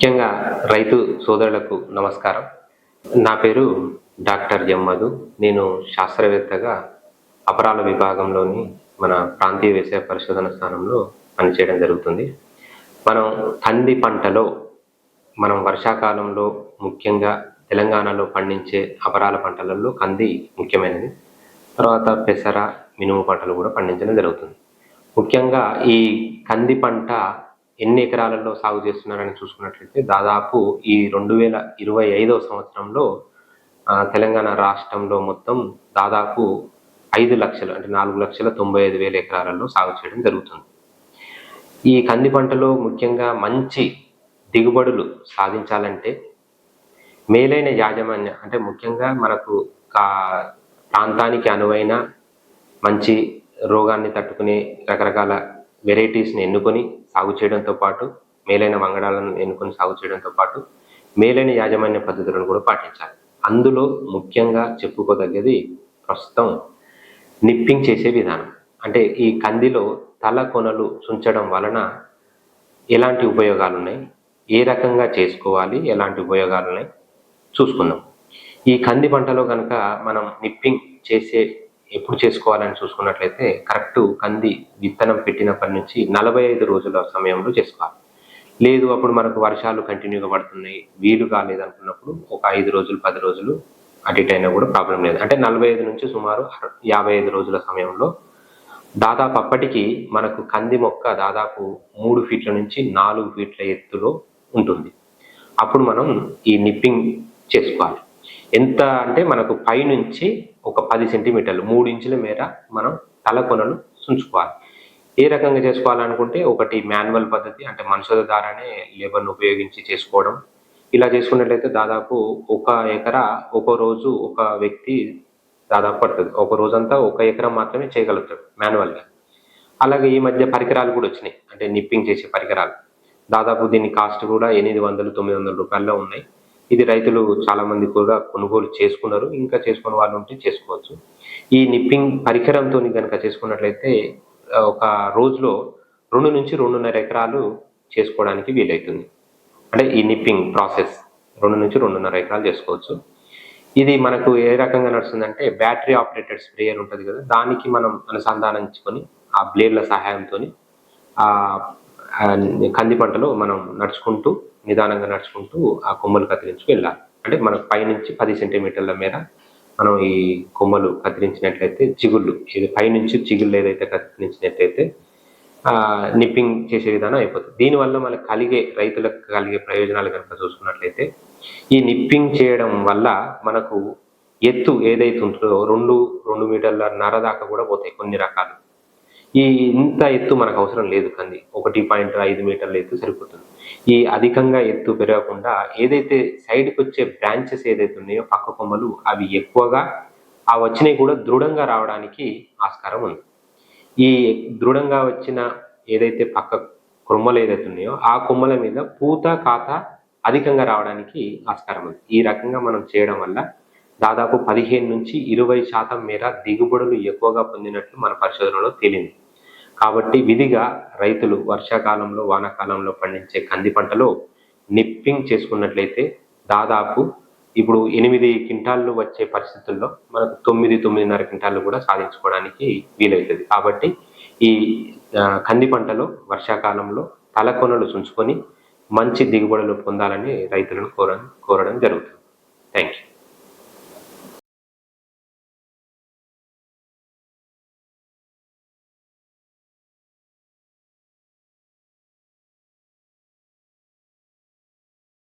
ముఖ్యంగా రైతు సోదరులకు నమస్కారం. నా పేరు డాక్టర్ జమ్మదు. నేను శాస్త్రవేత్తగా అపరాల విభాగంలోని మన ప్రాంతీయ వ్యవసాయ పరిశోధన స్థానంలో పనిచేయడం జరుగుతుంది. మనం కంది పంటలో మనం వర్షాకాలంలో ముఖ్యంగా తెలంగాణలో పండించే అపరాల పంటలలో కంది ముఖ్యమైనది. తర్వాత పెసర మినుము పంటలు కూడా పండించడం జరుగుతుంది. ముఖ్యంగా ఈ కంది పంట ఎన్ని ఎకరాలలో సాగు చేస్తున్నారని చూసుకున్నట్లయితే దాదాపు ఈ రెండు వేల ఇరవై ఐదవ సంవత్సరంలో తెలంగాణ రాష్ట్రంలో మొత్తం దాదాపు ఐదు లక్షలు అంటే నాలుగు లక్షల తొంభై ఐదు వేల ఎకరాలలో సాగు చేయడం జరుగుతుంది. ఈ కంది పంటలో ముఖ్యంగా మంచి దిగుబడులు సాధించాలంటే మేలైన యాజమాన్య అంటే ముఖ్యంగా మనకు కా ప్రాంతానికి అనువైన మంచి రోగాన్ని తట్టుకునే రకరకాల వెరైటీస్ని ఎన్నుకొని సాగు చేయడంతో పాటు మేలైన వంగడాలను ఎన్నుకొని సాగు చేయడంతో పాటు మేలైన యాజమాన్య పద్ధతులను కూడా పాటించాలి. అందులో ముఖ్యంగా చెప్పుకోదగ్గది ప్రస్తుతం నిప్పింగ్ చేసే విధానం. అంటే ఈ కందిలో తల కొనలు చుంచడం వలన ఎలాంటి ఉపయోగాలు ఉన్నాయి ఏ రకంగా చేసుకోవాలి? ఎలాంటి ఉపయోగాలు ఉన్నాయి చూసుకుందాం. ఈ కంది పంటలో కనుక మనం నిప్పింగ్ చేసే ఎప్పుడు చేసుకోవాలని చూసుకున్నట్లయితే కరెక్ట్ కంది విత్తనం పెట్టినప్పటి నుంచి నలభై ఐదు రోజుల సమయంలో చేసుకోవాలి. లేదు అప్పుడు మనకు వర్షాలు కంటిన్యూగా పడుతున్నాయి వీలు కాలేదు అనుకున్నప్పుడు ఒక ఐదు రోజులు పది రోజులు అటు ఇటు అయినా కూడా ప్రాబ్లం లేదు. అంటే నలభై ఐదు నుంచి సుమారు యాభై ఐదు రోజుల సమయంలో దాదాపు అప్పటికి మనకు కంది మొక్క దాదాపు మూడు ఫీట్ల నుంచి నాలుగు ఫీట్ల ఎత్తులో ఉంటుంది. అప్పుడు మనం ఈ నిప్పింగ్ చేసుకోవాలి. ఎంత అంటే మనకు పైనుంచి ఒక పది సెంటీమీటర్లు మూడు ఇంచుల మేర మనం తల కొనలు సుంచుకోవాలి. ఏ రకంగా చేసుకోవాలనుకుంటే ఒకటి మాన్యువల్ పద్ధతి అంటే మనుషుల ద్వారానే లేబర్ను ఉపయోగించి చేసుకోవడం. ఇలా చేసుకున్నట్లయితే దాదాపు ఒక ఎకరా ఒక రోజు ఒక వ్యక్తి దాదాపు పడుతుంది. ఒక రోజంతా ఒక ఎకరం మాత్రమే చేయగలుగుతాడు మాన్యువల్గా. అలాగే ఈ మధ్య పరికరాలు కూడా వచ్చినాయి. అంటే నిప్పింగ్ చేసే పరికరాలు. దాదాపు దీని కాస్ట్ కూడా ఎనిమిది వందలు తొమ్మిది వందల రూపాయల్లో ఉన్నాయి. ఇది రైతులు చాలా మంది కూడా కొనుగోలు చేసుకున్నారు. ఇంకా చేసుకున్న వాళ్ళు ఉంటే చేసుకోవచ్చు. ఈ నిప్పింగ్ పరికరంతో కనుక చేసుకున్నట్లయితే ఒక రోజులో రెండు నుంచి రెండున్నర ఎకరాలు చేసుకోవడానికి వీలవుతుంది అంటే ఈ నిప్పింగ్ ప్రాసెస్ రెండు నుంచి రెండున్నర ఎకరాలు చేసుకోవచ్చు. ఇది మనకు ఏ రకంగా నడుస్తుందంటే బ్యాటరీ ఆపరేటెడ్ స్ప్రేయర్ ఉంటుంది కదా దానికి మనం అనుసంధానించుకొని ఆ బ్లేడ్ల సహాయంతో ఆ కంది పంటలో మనం నడుచుకుంటూ నిదానంగా నడుచుకుంటూ ఆ కొమ్మలు కత్తిరించుకు వెళ్ళాలి. అంటే మనకు పైనుంచి పది సెంటీమీటర్ల మేర మనం ఈ కొమ్మలు కత్తిరించినట్లయితే చిగుళ్ళు ఇది పైనుంచి చిగుళ్ళు ఏదైతే కత్తిరించినట్లయితే ఆ నిప్పింగ్ చేసే విధానం అయిపోతుంది. దీనివల్ల మనకు కలిగే రైతులకు కలిగే ప్రయోజనాలు కనుక చూసుకున్నట్లయితే ఈ నిప్పింగ్ చేయడం వల్ల మనకు ఎత్తు ఏదైతే ఉంటుందో రెండు రెండు మీటర్ల నర దాకా కూడా పోతాయి కొన్ని రకాలు. ఈ ఇంత ఎత్తు మనకు అవసరం లేదు కంది. ఒకటి పాయింట్ ఐదు మీటర్ల ఎత్తు సరిపోతుంది. ఈ అధికంగా ఎత్తు పెరగకుండా ఏదైతే సైడ్కి వచ్చే బ్రాంచెస్ ఏదైతే ఉన్నాయో పక్క కొమ్మలు అవి ఎక్కువగా ఆ వచ్చినవి కూడా దృఢంగా రావడానికి ఆస్కారం ఉంది. ఈ దృఢంగా వచ్చిన ఏదైతే పక్క కొమ్మలు ఏదైతే ఉన్నాయో ఆ కొమ్మల మీద పూత కాత అధికంగా రావడానికి ఆస్కారం ఉంది. ఈ రకంగా మనం చేయడం వల్ల దాదాపు పదిహేను నుంచి ఇరవై శాతం మేర దిగుబడులు ఎక్కువగా పొందినట్లు మన పరిశోధనలో తేలింది. కాబట్టి విధిగా రైతులు వర్షాకాలంలో వానాకాలంలో పండించే కంది పంటలో నిప్పింగ్ చేసుకున్నట్లయితే దాదాపు ఇప్పుడు ఎనిమిది క్వింటాళ్ళు వచ్చే పరిస్థితుల్లో మనకు తొమ్మిది తొమ్మిదిన్నర క్వింటాళ్ళు కూడా సాధించుకోవడానికి వీలవుతుంది. కాబట్టి ఈ కంది పంటలో వర్షాకాలంలో తలకొనలు చుంచుకొని మంచి దిగుబడులు పొందాలని రైతులను కోరడం కోరడం జరుగుతుంది. Thank you